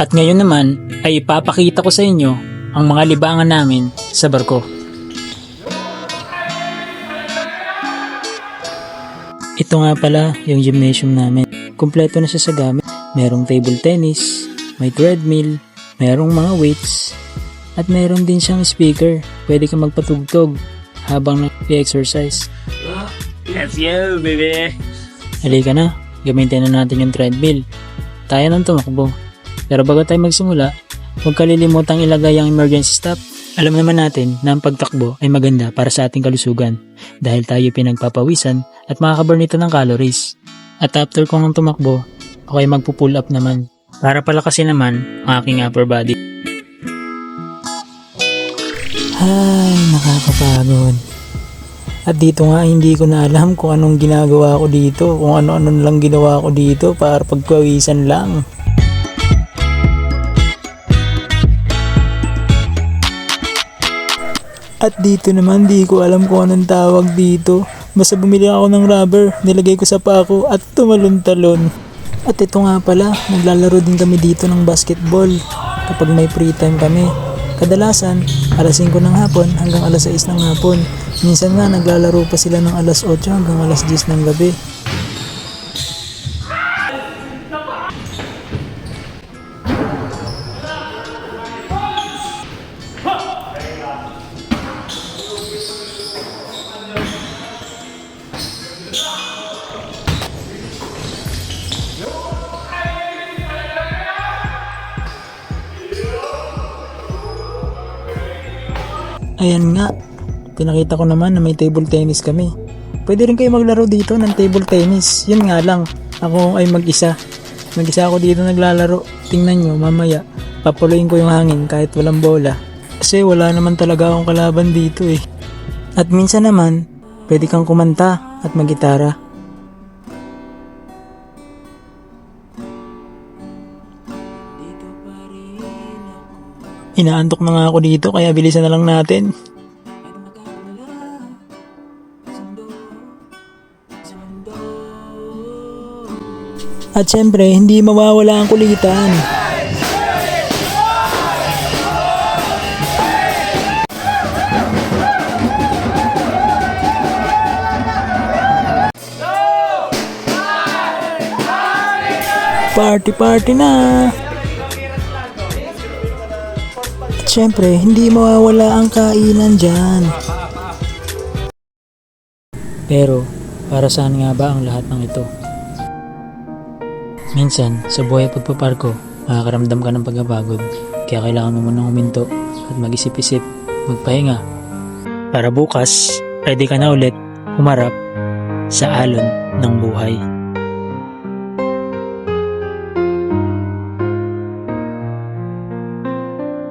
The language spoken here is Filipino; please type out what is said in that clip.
At ngayon naman ay ipapakita ko sa inyo ang mga libangan namin sa barko. Ito nga pala yung gymnasium namin. Kumpleto na siya sa gamit. Merong table tennis, may treadmill, merong mga weights, at meron din siyang speaker. Pwede ka magpatugtog habang nag-exercise. Let's go, baby. Halika na, gamitin na natin yung treadmill. Tayo nang tumakbo. Pero bago tayo magsimula, huwag kalilimutang ilagay ang emergency stop. Alam naman natin na ang pagtakbo ay maganda para sa ating kalusugan dahil tayo pinagpapawisan at makakaburn ito ng calories. At after ko nang tumakbo, ako ay magpo-pull up naman para palakasin naman ang aking upper body. Ay, nakakapagod. At dito nga hindi ko na alam kung anong ginagawa ko dito, kung ano-ano lang ginawa ko dito para pagpawisan lang. At dito naman di ko alam kung anong tawag dito. Basta bumili ako ng rubber, nilagay ko sa pako at tumalon-talon. At ito nga pala, naglalaro din kami dito ng basketball kapag may free time kami. Kadalasan, alas 5 ng hapon hanggang alas 6 ng hapon. Minsan nga naglalaro pa sila ng alas 8 hanggang alas 10 ng gabi. Ayan nga, pinakita ko naman na may table tennis kami. Pwede rin kayo maglaro dito ng table tennis. Yun nga lang, ako ay mag-isa. Mag-isa ako dito naglalaro. Tingnan nyo, mamaya, papuloyin ko yung hangin kahit walang bola. Kasi wala naman talaga akong kalaban dito eh. At minsan naman, pwede kang kumanta at magitara. Inaantok na nga ako dito kaya bilisan na lang natin. At syempre, hindi mawawala ang kulitan. Party party na! At syempre, hindi mawawala ang kainan dyan. Pero, para saan nga ba ang lahat ng ito? Minsan, sa buhay pagpaparko, makakaramdam ka ng pagkapagod. Kaya kailangan mo munang huminto at mag-isip-isip, magpahinga. Para bukas, ready ka na ulit humarap sa alon ng buhay.